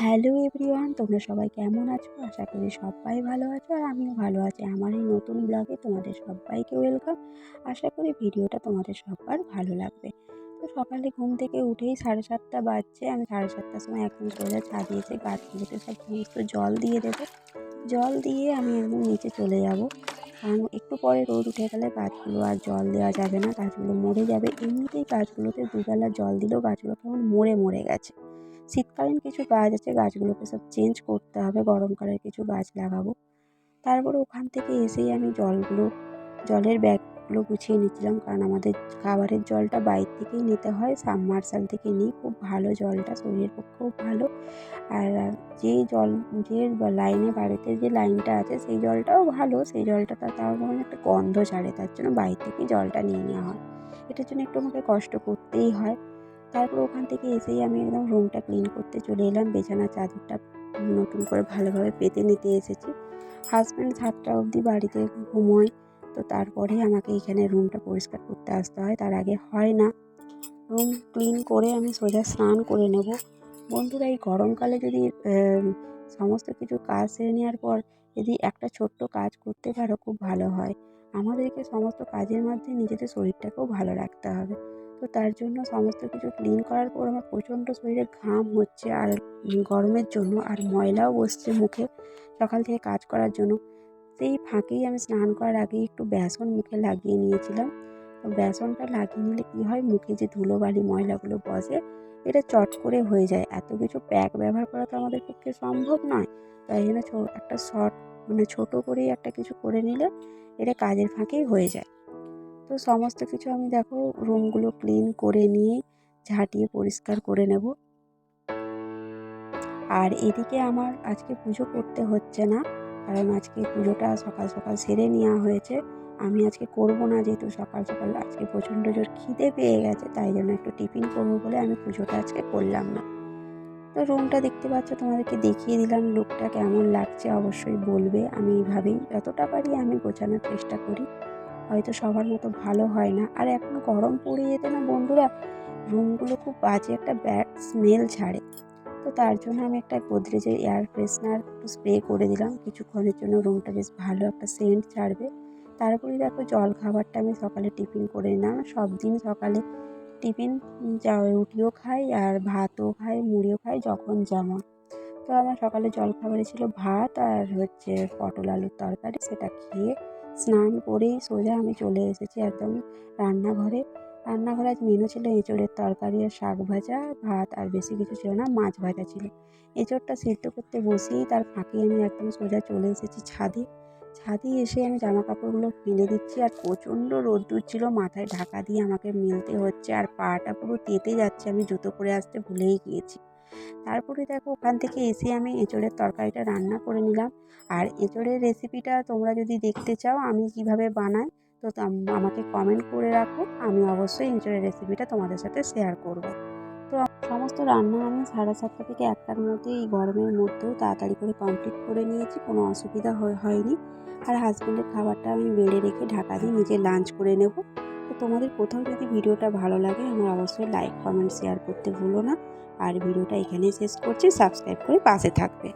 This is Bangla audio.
হ্যালো এভরিওয়ান, তোমরা সবাই কেমন আছো? আশা করি সবাই ভালো আছো আর আমিও ভালো আছি। আমার এই নতুন ব্লগে তোমাদের সবাইকে ওয়েলকাম। আশা করি ভিডিওটা তোমাদের সবার ভালো লাগবে। তো সকালে ঘুম থেকে উঠেই সাড়ে সাতটা বাজছে। আমি সাড়ে সাতটার সময় একদম সোজা ছাদিয়েছে গাছগুলোতে সব সমস্ত জল দিয়ে দেবো। জল দিয়ে আমি একদম নিচে চলে যাব। কারণ একটু পরে রোদ উঠে গেলে গাছগুলো আর জল দেওয়া যাবে না, গাছগুলো মরে যাবে। এমনিতেই গাছগুলোতে দুবেলা জল দিলেও গাছগুলো কেমন মরে মরে গেছে। শীতকালীন কিছু গাছ আছে, গাছগুলোকে সব চেঞ্জ করতে হবে গরমকালের কিছু গাছ লাগাবো। তারপরে ওখান থেকে এসেই আমি জলগুলো, জলের ব্যাগগুলো গুছিয়ে নিচ্ছিলাম, কারণ আমাদের খাবারের জলটা বাইরে থেকেই নিতে হয় সাবমার্শাল থেকে নিই। খুব ভালো জলটা, শরীরের পক্ষেও ভালো। আর যে জল, যে লাইনে বাড়িতে যে লাইনটা আছে, সেই জলটাও ভালো, সেই জলটা তাও কেমন একটা গন্ধ ছাড়ে, তার জন্য বাইরে থেকে জলটা নিয়ে নেওয়া হয়। এটার জন্য একটু আমাকে কষ্ট করতেই হয়। তারপর ওখান থেকে এসেই আমি একদম রুমটা ক্লিন করতে চলে এলাম। বিছানার চাদরটা নতুন করে ভালোভাবে পেতে নিতে এসেছি। হাজব্যান্ড সাতটা অবধি বাড়িতে ঘুমোয়, তো তারপরে আমাকে এখানে রুমটা পরিষ্কার করতে আসতে হয়। তার আগে হয় না। রুম ক্লিন করে আমি সোজা স্নান করে নেব। বন্ধুরা, এই গরমকালে যদি সমস্ত কিছু কাজ সেরে নেওয়ার পর যদি একটা ছোট্ট কাজ করতে পারো, খুব ভালো হয়। আমাদেরকে সমস্ত কাজের মধ্যে নিজেদের শরীরটাকেও ভালো রাখতে হবে। তো তার জন্য সমস্ত কিছু ক্লিন করার পর আমার প্রচণ্ড শরীরে ঘাম হচ্ছে আর গরমের জন্য আর ময়লাও বসছে মুখে সকাল থেকে কাজ করার জন্য। সেই ফাঁকেই আমি স্নান করার আগেই একটু বেসন মুখে লাগিয়ে নিয়েছিলাম। তো বেসনটা লাগিয়ে নিলে কী হয়? মুখে যে ধুলোবালি ময়লাগুলো বসে, এটা চট করে হয়ে যায়। এত কিছু প্যাক ব্যবহার করা তো আমাদের পক্ষে সম্ভব নয়। তাই জন্য একটা শর্ট মানে ছোটো করেই একটা কিছু করে নিলে এটা কাজের ফাঁকেই হয়ে যায়। তো সমস্ত কিছু আমি দেখো রুমগুলো ক্লিন করে নিয়ে, ঝাঁটিয়ে পরিষ্কার করে নেব। আর এদিকে আমার আজকে পুজো করতে হচ্ছে না, কারণ আজকে পুজোটা সকাল সকাল সেরে নেওয়া হয়েছে। আমি আজকে করব না যেহেতু সকাল সকাল, আজকে প্রচণ্ড জোর খিদে পেয়ে গেছে, তাই জন্য একটু টিফিন করব বলে আমি পুজোটা আজকে করলাম না। তো রুমটা দেখতে পাচ্ছ, তোমাদেরকে দেখিয়ে দিলাম লুকটা কেমন লাগছে, অবশ্যই বলবে। আমি এইভাবেই যতটা পারি আমি গোছানোর চেষ্টা করি। হয়তো সবার মতো ভালো হয় না। আর এখন গরম পড়ে যেতে না বন্ধুরা, রুমগুলো খুব বাজে একটা ব্যাড স্মেল ছাড়ে। তো তার জন্য আমি একটা গোদরেজের এয়ার ফ্রেশনার একটু স্প্রে করে দিলাম। কিছুক্ষণের জন্য রুমটা বেশ ভালো একটা সেন্ট ছাড়বে। তারপরে দেখো জল খাবারটা আমি সকালে টিফিন করে নিলাম। সব দিন সকালে টিফিন যা রুটিও খাই আর ভাতও খাই, মুড়িও খাই, যখন যেমন। তো আমার সকালে জল খাবারে ছিল ভাত আর হচ্ছে পটল আলুর তরকারি, সেটা খেয়ে স্নান করেই সোজা আমি চলে এসেছি একদম রান্নাঘরে। রান্নাঘরে আজ মেনু ছিল এঁচোড়ের তরকারি আর শাক ভাজা, ভাত আর বেশি কিছু ছিল না, মাছ ভাজা ছিল। এঁচোড়টা সিদ্ধ করতে বসেই তার ফাঁকে আমি একদম সোজা চলে এসেছি ছাদে। ছাদে এসে আমি জামা কাপড়গুলো ফেলে দিচ্ছি আর প্রচণ্ড রোদ্দুর ছিল, মাথায় ঢাকা দিয়ে আমাকে মেলতে হচ্ছে আর পাটা পুরো তেতে যাচ্ছে। আমি জুতো পরে আসতে ভুলেই গিয়েছি। তারপরে দেখো ওখান থেকে এসে আমি এঁচোড়ের তরকারিটা রান্না করে নিলাম। আর এঁচোড়ের রেসিপিটা তোমরা যদি দেখতে চাও আমি কীভাবে বানাই, তো আমাকে কমেন্ট করে রাখো। আমি অবশ্যই এঁচোড়ের রেসিপিটা তোমাদের সাথে শেয়ার করব। তো সমস্ত রান্না আমি সাড়ে সাতটা থেকে একটার মধ্যে এই গরমের মধ্যেও তাড়াতাড়ি করে কমপ্লিট করে নিয়েছি, কোনো অসুবিধা হয়নি। আর হাজব্যান্ডের খাবারটা আমি বেড়ে রেখে ঢাকা দিয়ে নিজে লাঞ্চ করে নেব। তোমাদের কোথাও যদি ভিডিওটা ভালো লাগে, আমার অবশ্যই লাইক কমেন্ট শেয়ার করতে ভুলো না। আর ভিডিওটা এখানেই শেষ করছি। সাবস্ক্রাইব করে পাশে থাকবে।